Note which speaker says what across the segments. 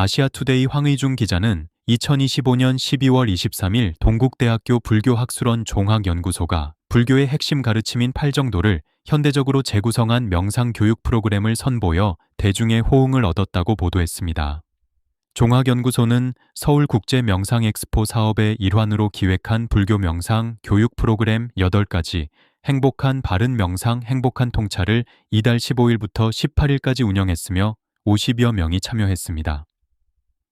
Speaker 1: 아시아투데이 황의중 기자는 2025년 12월 23일 동국대학교 불교학술원 종학연구소가 불교의 핵심 가르침인 팔정도를 현대적으로 재구성한 명상 교육 프로그램을 선보여 대중의 호응을 얻었다고 보도했습니다. 종학연구소는 서울국제명상엑스포 사업의 일환으로 기획한 불교 명상 교육 프로그램 8가지 행복한 바른 명상 행복한 통찰을 이달 15일부터 18일까지 운영했으며 50여 명이 참여했습니다.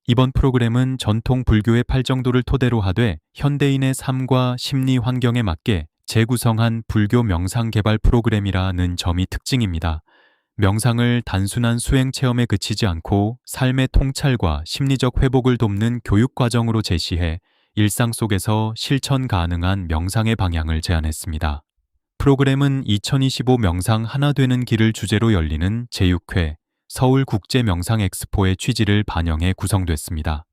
Speaker 1: 이번 프로그램은 전통 불교의 팔정도를 토대로 하되 현대인의 삶과 심리 환경에 맞게 재구성한 불교 명상 개발 프로그램이라는 점이 특징입니다. 명상을 단순한 수행 체험에 그치지 않고 삶의 통찰과 심리적 회복을 돕는 교육 과정으로 제시해 일상 속에서 실천 가능한 명상의 방향을 제안했습니다. 프로그램은 2025 명상 하나 되는 길을 주제로 열리는 제6회 서울국제명상엑스포의 취지를 반영해 구성됐습니다.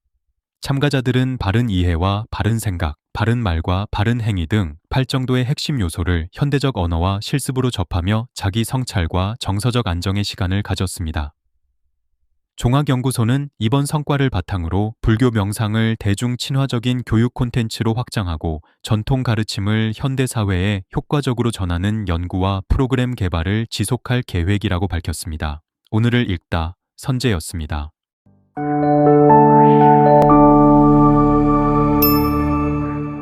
Speaker 1: 참가자들은 바른 이해와 바른 생각, 바른 말과 바른 행위 등 팔정도의 핵심 요소를 현대적 언어와 실습으로 접하며 자기 성찰과 정서적 안정의 시간을 가졌습니다. 종학연구소는 이번 성과를 바탕으로 불교 명상을 대중 친화적인 교육 콘텐츠로 확장하고 전통 가르침을 현대 사회에 효과적으로 전하는 연구와 프로그램 개발을 지속할 계획이라고 밝혔습니다. 오늘을 읽다 선재였습니다.